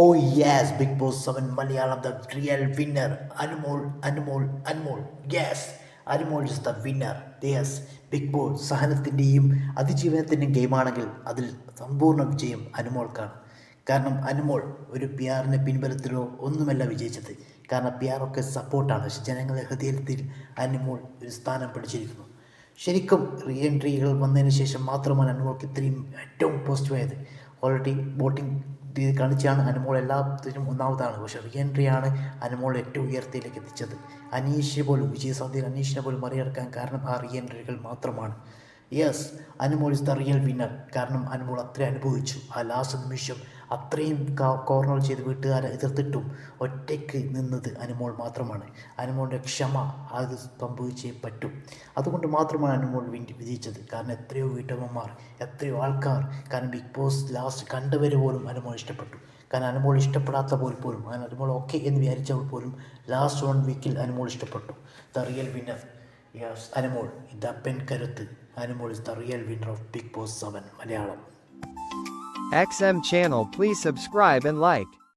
Oh yes big boss seven Malayalam the real winner Anumol Anumol Anumol yes Anumol is the winner yes big boss സഹനത്തിന്റെയും അതിജീവനത്തിന്റെയും ഗെയിമാണെങ്കിൽ അതിൽ സമ്പൂർണ വിജയം അനുമോൾക്കാണ്. കാരണം അനുമോൾ ഒരു പി ആറിന്റെ പിൻബലത്തിലോ ഒന്നുമല്ല വിജയിച്ചത്. കാരണം പി ആറൊക്കെ സപ്പോർട്ടാണ്. പക്ഷെ ജനങ്ങളുടെ ഹൃദയത്തിൽ അനുമോൾ ഒരു സ്ഥാനം പിടിച്ചിരിക്കുന്നു. ശരിക്കും റീ എൻട്രികൾ വന്നതിന് ശേഷം മാത്രമാണ് അനുമോൾക്ക് ഇത്രയും ഏറ്റവും പോസിറ്റീവായത് ഓൾറെഡി വോട്ടിംഗ് രീതി കാണിച്ചാണ് അനുമോൾ എല്ലാത്തിനും ഒന്നാമതാണ്. പക്ഷെ റീ എൻട്രിയാണ് അനുമോൾ ഏറ്റവും ഉയർത്തിയിലേക്ക് എത്തിച്ചത്. അനീഷ് പോലും വിജയസാധ്യത അനീഷിനെ പോലും മറികടക്കാൻ കാരണം ആ റീ എൻട്രികൾ മാത്രമാണ്. Yes Anumol is the real winner കാരണം അനുമോൾ അത്രയും അനുഭവിച്ചു. ആ ലാസ്റ്റ് നിമിഷം അത്രയും കോർണർ ചെയ്ത് വീട്ടുകാരെ എതിർത്തിട്ടും ഒറ്റയ്ക്ക് നിന്നത് അനുമോൾ മാത്രമാണ്. അനുമോളുടെ ക്ഷമ അത് സംഭവിച്ചേ പറ്റും. അതുകൊണ്ട് മാത്രമാണ് അനുമോൾ വിജയിച്ചത്. കാരണം എത്രയോ വീട്ടമ്മമാർ എത്രയോ ആൾക്കാർ കാരണം ബിഗ് ബോസ് ലാസ്റ്റ് കണ്ടവരെ പോലും അനുമോൾ ഇഷ്ടപ്പെട്ടു. കാരണം അനുമോൾ ഇഷ്ടപ്പെടാത്ത പോലും അങ്ങനെ അനുമോൾ ഓക്കെ എന്ന് വിചാരിച്ചവർ പോലും ലാസ്റ്റ് വൺ വീക്കിൽ അനുമോൾ ഇഷ്ടപ്പെട്ടു. The real winner yes Anumol ഇത് പെൻ കരുത്ത് Anumol is the real winner of Bigg Boss seven Malayalam XM channel please subscribe and like.